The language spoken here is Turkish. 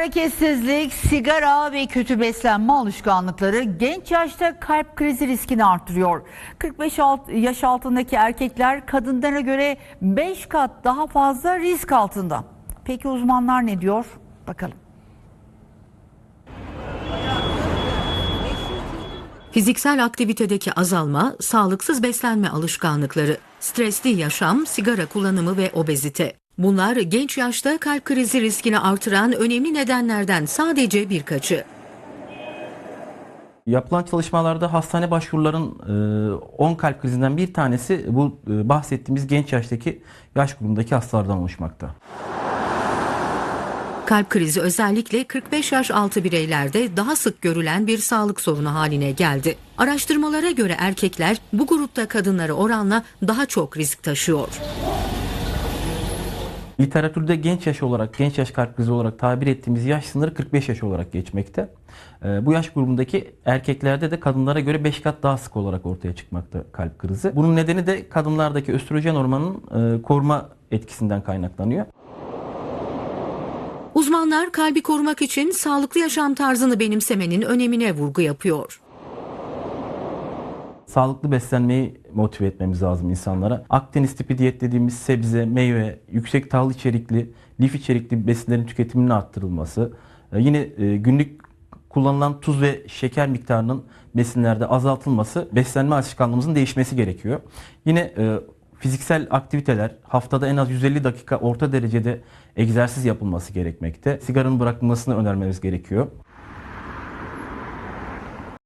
Hareketsizlik, sigara ve kötü beslenme alışkanlıkları genç yaşta kalp krizi riskini artırıyor. 45 alt- yaş altındaki erkekler kadınlara göre 5 kat daha fazla risk altında. Peki uzmanlar ne diyor? Bakalım. Fiziksel aktivitedeki azalma, sağlıksız beslenme alışkanlıkları, stresli yaşam, sigara kullanımı ve obezite. Bunlar genç yaşta kalp krizi riskini artıran önemli nedenlerden sadece birkaçı. Yapılan çalışmalarda hastane başvuruların e, 10 kalp krizinden bir tanesi bu e, bahsettiğimiz genç yaştaki yaş grubundaki hastalardan oluşmakta. Kalp krizi özellikle 45 yaş altı bireylerde daha sık görülen bir sağlık sorunu haline geldi. Araştırmalara göre erkekler bu grupta kadınlara oranla daha çok risk taşıyor. Literatürde genç yaş olarak, genç yaş kalp krizi olarak tabir ettiğimiz yaş sınırı 45 yaş olarak geçmekte. E, bu yaş grubundaki erkeklerde de kadınlara göre 5 kat daha sık olarak ortaya çıkmakta kalp krizi. Bunun nedeni de kadınlardaki östrojen hormonunun e, koruma etkisinden kaynaklanıyor. Uzmanlar kalbi korumak için sağlıklı yaşam tarzını benimsemenin önemine vurgu yapıyor. Sağlıklı beslenmeyi motive etmemiz lazım insanlara. Akdeniz tipi diyet dediğimiz sebze, meyve, yüksek tahıl içerikli, lif içerikli besinlerin tüketiminin arttırılması, e, yine e, günlük kullanılan tuz ve şeker miktarının besinlerde azaltılması, beslenme alışkanlığımızın değişmesi gerekiyor. Yine e, fiziksel aktiviteler, haftada en az 150 dakika orta derecede egzersiz yapılması gerekmekte. Sigaranın bırakılmasını önermemiz gerekiyor.